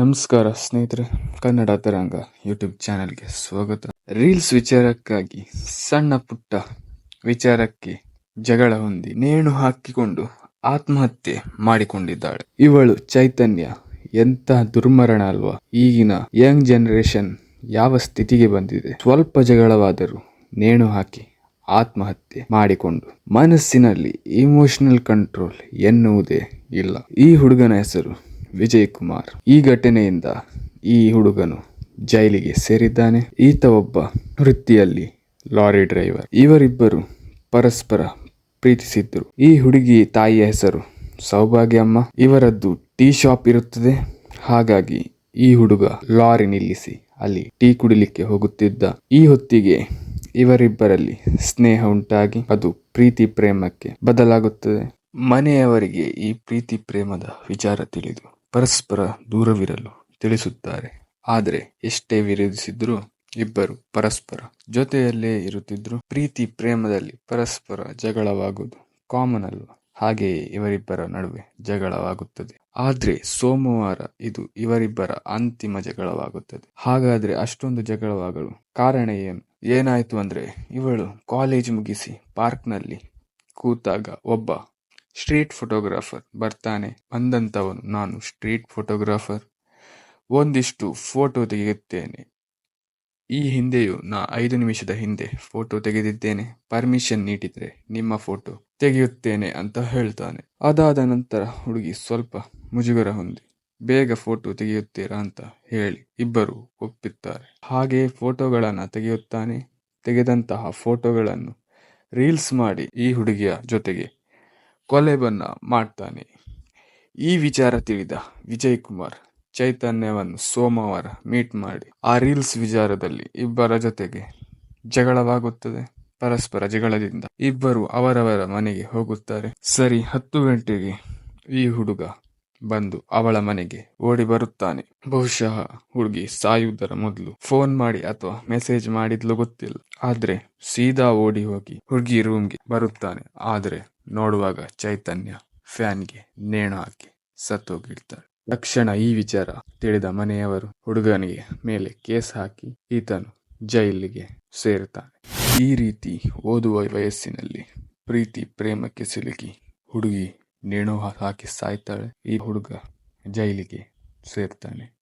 ನಮಸ್ಕಾರ ಸ್ನೇಹಿತರೆ, ಕನ್ನಡ ತರಂಗ ಯೂಟ್ಯೂಬ್ ಚಾನೆಲ್ಗೆ ಸ್ವಾಗತ. ರೀಲ್ಸ್ ವಿಚಾರಕ್ಕಾಗಿ ಸಣ್ಣ ಪುಟ್ಟ ವಿಚಾರಕ್ಕೆ ಜಗಳ ಹೊಂದಿ ನೇಣು ಹಾಕಿಕೊಂಡು ಆತ್ಮಹತ್ಯೆ ಮಾಡಿಕೊಂಡಿದ್ದಾಳೆ. ಇವಳು ಚೈತನ್ಯ ಎಂತ ದುರ್ಮರಣ ಅಲ್ವಾ? ಈಗಿನ ಯಂಗ್ ಜನರೇಷನ್ ಯಾವ ಸ್ಥಿತಿಗೆ ಬಂದಿದೆ? ಸ್ವಲ್ಪ ಜಗಳವಾದರೂ ನೇಣು ಹಾಕಿ ಆತ್ಮಹತ್ಯೆ ಮಾಡಿಕೊಂಡು ಮನಸ್ಸಿನಲ್ಲಿ ಇಮೋಷನಲ್ ಕಂಟ್ರೋಲ್ ಎನ್ನುವುದೇ ಇಲ್ಲ. ಈ ಹುಡುಗನ ಹೆಸರು ವಿಜಯ್ ಕುಮಾರ್ ಈ ಘಟನೆಯಿಂದ ಈ ಹುಡುಗನು ಜೈಲಿಗೆ ಸೇರಿದ್ದಾನೆ. ಈತ ಒಬ್ಬ ವೃತ್ತಿಯಲ್ಲಿ ಲಾರಿ ಡ್ರೈವರ್. ಇವರಿಬ್ಬರು ಪರಸ್ಪರ ಪ್ರೀತಿಸಿದ್ದರು. ಈ ಹುಡುಗಿ ತಾಯಿಯ ಹೆಸರು ಸೌಭಾಗ್ಯಮ್ಮ. ಇವರದ್ದು ಟೀ ಶಾಪ್ ಇರುತ್ತದೆ. ಹಾಗಾಗಿ ಈ ಹುಡುಗ ಲಾರಿ ನಿಲ್ಲಿಸಿ ಅಲ್ಲಿ ಟೀ ಕುಡಿಲಿಕ್ಕೆ ಹೋಗುತ್ತಿದ್ದ. ಈ ಹೊತ್ತಿಗೆ ಇವರಿಬ್ಬರಲ್ಲಿ ಸ್ನೇಹ ಉಂಟಾಗಿ ಅದು ಪ್ರೀತಿ ಪ್ರೇಮಕ್ಕೆ ಬದಲಾಗುತ್ತದೆ. ಮನೆಯವರಿಗೆ ಈ ಪ್ರೀತಿ ಪ್ರೇಮದ ವಿಚಾರ ತಿಳಿದು ಪರಸ್ಪರ ದೂರವಿರಲು ತಿಳಿಸುತ್ತಾರೆ. ಆದರೆ ಎಷ್ಟೇ ವಿರೋಧಿಸಿದ್ರೂ ಇಬ್ಬರು ಪರಸ್ಪರ ಜೊತೆಯಲ್ಲೇ ಇರುತ್ತಿದ್ರು ಪ್ರೀತಿ ಪ್ರೇಮದಲ್ಲಿ ಪರಸ್ಪರ ಜಗಳವಾಗುವುದು ಕಾಮನ್ ಅಲ್ವಾ? ಹಾಗೆಯೇ ಇವರಿಬ್ಬರ ನಡುವೆ ಜಗಳವಾಗುತ್ತದೆ. ಆದ್ರೆ ಸೋಮವಾರ ಇದು ಇವರಿಬ್ಬರ ಅಂತಿಮ ಜಗಳವಾಗುತ್ತದೆ. ಹಾಗಾದ್ರೆ ಅಷ್ಟೊಂದು ಜಗಳವಾಗಲು ಕಾರಣ ಏನು? ಏನಾಯ್ತು ಅಂದ್ರೆ ಇವಳು ಕಾಲೇಜ್ ಮುಗಿಸಿ ಪಾರ್ಕ್ನಲ್ಲಿ ಕೂತಾಗ ಒಬ್ಬ ಸ್ಟ್ರೀಟ್ ಫೋಟೋಗ್ರಾಫರ್ ಬರ್ತಾನೆ. ಬಂದಂಥವನು, ನಾನು ಸ್ಟ್ರೀಟ್ ಫೋಟೋಗ್ರಾಫರ್ ಒಂದಿಷ್ಟು ಫೋಟೋ ತೆಗೆಯುತ್ತೇನೆ ಈ ಹಿಂದೆಯೂ ನಾ ಐದು ನಿಮಿಷದ ಹಿಂದೆ ಫೋಟೋ ತೆಗೆದಿದ್ದೇನೆ. ಪರ್ಮಿಷನ್ ನೀಡಿದರೆ ನಿಮ್ಮ ಫೋಟೋ ತೆಗೆಯುತ್ತೇನೆ ಅಂತ ಹೇಳ್ತಾನೆ. ಅದಾದ ನಂತರ ಹುಡುಗಿ ಸ್ವಲ್ಪ ಮುಜುಗರ ಹೊಂದಿ, ಬೇಗ ಫೋಟೋ ತೆಗೆಯುತ್ತೀರಾ ಅಂತ ಹೇಳಿ. ಇಬ್ಬರು ಒಪ್ಪುತ್ತಾರೆ ಹಾಗೆ ಫೋಟೋಗಳನ್ನು ತೆಗೆಯುತ್ತಾನೆ. ತೆಗೆದಂತಹ ಫೋಟೋಗಳನ್ನು ರೀಲ್ಸ್ ಮಾಡಿ ಈ ಹುಡುಗಿಯ ಜೊತೆಗೆ ಕೊಲೆಬನ್ನ ಮಾಡ್ತಾನೆ. ಈ ವಿಚಾರ ತಿಳಿದ ವಿಜಯ್ ಕುಮಾರ್ ಚೈತನ್ಯವನ್ನು ಸೋಮವಾರ ಮೀಟ್ ಮಾಡಿ ಆ ರೀಲ್ಸ್ ವಿಚಾರದಲ್ಲಿ ಇಬ್ಬರ ಜೊತೆಗೆ ಜಗಳವಾಗುತ್ತದೆ. ಪರಸ್ಪರ ಜಗಳದಿಂದ ಇಬ್ಬರು ಅವರವರ ಮನೆಗೆ ಹೋಗುತ್ತಾರೆ. ಸರಿ, ಹತ್ತು ಗಂಟೆಗೆ ಈ ಹುಡುಗ ಬಂದು ಅವಳ ಮನೆಗೆ ಓಡಿ ಬರುತ್ತಾನೆ. ಬಹುಶಃ ಹುಡುಗಿ ಸಾಯುವುದರ ಮೊದಲು ಫೋನ್ ಮಾಡಿ ಅಥವಾ ಮೆಸೇಜ್ ಮಾಡಿದ್ಲು ಗೊತ್ತಿಲ್ಲ. ಆದ್ರೆ ಸೀದಾ ಓಡಿ ಹೋಗಿ ಹುಡುಗಿ ರೂಮ್ಗೆ ಬರುತ್ತಾನೆ. ಆದ್ರೆ ನೋಡುವಾಗ ಚೈತನ್ಯ ಫ್ಯಾನ್ಗೆ ನೇಣು ಹಾಕಿ ಸತ್ತೋಗಿರ್ತಾಳೆ. ತಕ್ಷಣ ಈ ವಿಚಾರ ತಿಳಿದ ಮನೆಯವರು ಹುಡುಗನಿಗೆ ಮೇಲೆ ಕೇಸ್ ಹಾಕಿ ಈತನು ಜೈಲಿಗೆ ಸೇರುತ್ತಾನೆ ಈ ರೀತಿ ಓದುವ ವಯಸ್ಸಿನಲ್ಲಿ ಪ್ರೀತಿ ಪ್ರೇಮಕ್ಕೆ ಸಿಲುಕಿ ಹುಡುಗಿ ನೇಣು ಹಾಕಿ ಸಾಯ್ತಾಳೆ. ಈ ಹುಡುಗ ಜೈಲಿಗೆ ಸೇರ್ತಾನೆ.